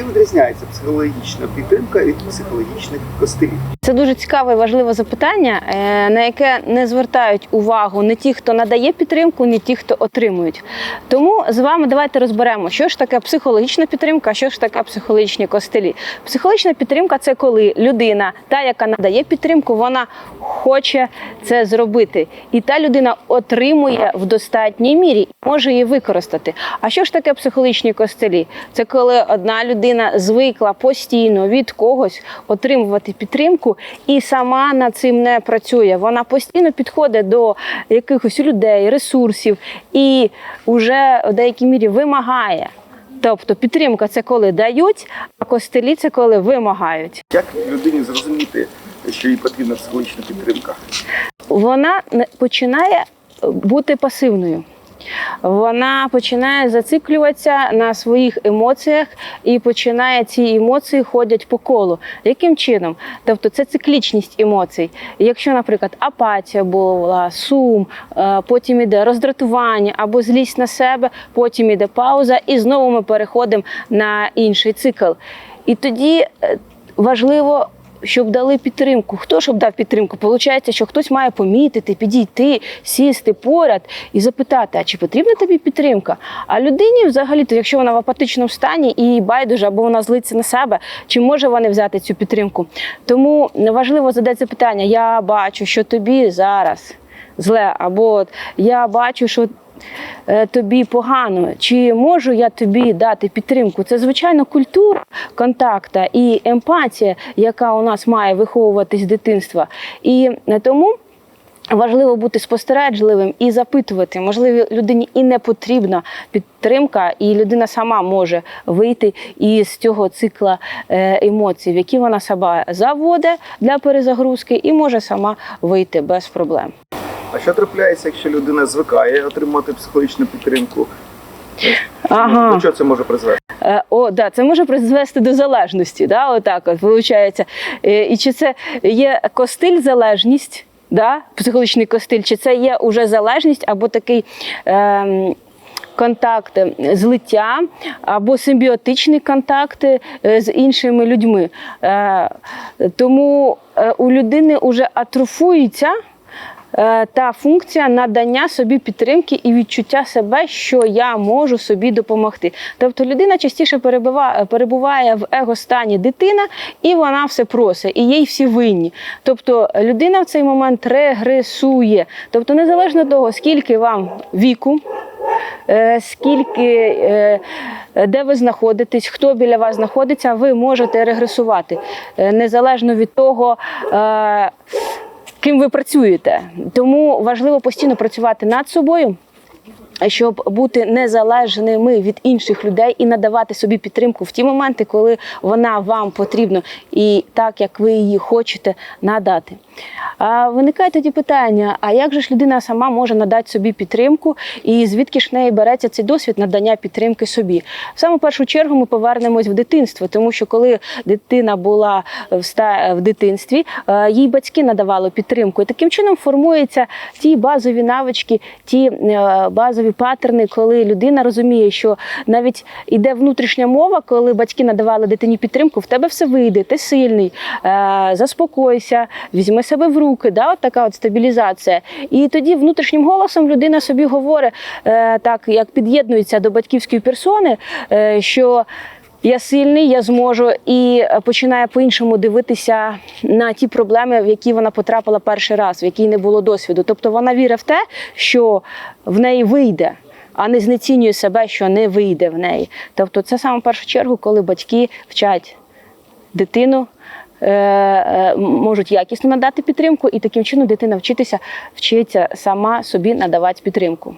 Чи відрізняється психологічна підтримка від психологічних костилів? Це дуже цікаве і важливе запитання, е, на яке не звертають увагу не ті, хто надає підтримку, ні ті, хто отримують. Тому з вами давайте розберемо, що ж таке психологічна підтримка, що ж таке психологічні костелі. Психологічна підтримка це коли людина, та, яка надає підтримку, вона хоче це зробити. І та людина отримує в достатній мірі і може її використати. А що ж таке психологічні костелі? Це коли одна людина звикла постійно від когось отримувати підтримку і сама над цим не працює. Вона постійно підходить до якихось людей, ресурсів і вже в деякій мірі вимагає. Тобто підтримка це коли дають, а костелі це коли вимагають. Як людині зрозуміти, що їй потрібна психологічна підтримка? Вона починає бути пасивною. Вона починає зациклюватися на своїх емоціях і починає ці емоції ходять по колу. Яким чином? Тобто це циклічність емоцій. Якщо, наприклад, апатія була, сум, е, потім іде роздратування або злість на себе, потім іде пауза, і знову ми переходимо на інший цикл. І тоді е, важливо щоб дали підтримку. Хто щоб дав підтримку? Получається, що хтось має помітити, підійти, сісти поряд і запитати, а чи потрібна тобі підтримка? А людині, взагалі, то якщо вона в апатичному стані і байдуже, або вона злиться на себе, чи може вона взяти цю підтримку? Тому важливо задати запитання: я бачу, що тобі зараз зле, або от, я бачу, що е, тобі погано, чи можу я тобі дати підтримку? Це звичайно культура контакта і емпатія, яка у нас має виховуватись з дитинства. І е, тому. Важливо бути спостережливим і запитувати. Можливо, людині і не потрібна підтримка, і людина сама може вийти із цього цикла е, емоцій, в які вона себе заводить для перезагрузки, і може сама вийти без проблем. А що трапляється, якщо людина звикає отримувати психологічну підтримку? Ага. До чого це може призвести? Е, О, да, це може призвести до залежності. Да, отак от, виходить. Е, І чи це є костиль залежність, да, психологічний костиль, чи це є уже залежність або такий. Ем, Контакт, е, злиття або симбіотичні контакти е, з іншими людьми. Е, Тому е, у людини вже атрофується е, та функція надання собі підтримки і відчуття себе, що я можу собі допомогти. Тобто людина частіше перебуває, перебуває в его-стані дитина, і вона все просить, і їй всі винні. Тобто людина в цей момент регресує. Тобто, незалежно того, скільки вам віку. е, Скільки е, де ви знаходитесь, хто біля вас знаходиться, ви можете регресувати Е, незалежно від того, е, ким ви працюєте. Тому важливо постійно працювати над собою. Щоб бути незалежними від інших людей і надавати собі підтримку в ті моменти, коли вона вам потрібна, і так як ви її хочете надати. А виникає тоді питання: а як же ж людина сама може надати собі підтримку, і звідки ж в неї береться цей досвід надання підтримки собі? В саму першу чергу ми повернемось в дитинство, тому що коли дитина була в дитинстві, е, їй батьки надавали підтримку, і таким чином формуються ті базові навички, ті е, базові паттерни, коли людина розуміє, що навіть іде внутрішня мова, коли батьки надавали дитині підтримку, в тебе все вийде, ти сильний, е, заспокойся, візьми себе в руки. Да, от така от стабілізація. І тоді внутрішнім голосом людина собі говорить, е, так як під'єднується до батьківської персони, е, що я сильний, я зможу, і е, починає по-іншому дивитися на ті проблеми, в які вона потрапила перший раз, в якій не було досвіду. Тобто вона вірить в те, що в неї вийде. А не знецінює себе, що не вийде в неї. Тобто, це саме в першу чергу, коли батьки вчать дитину, е, е, можуть якісно надати підтримку, і таким чином дитина вчитися, вчиться сама собі надавати підтримку.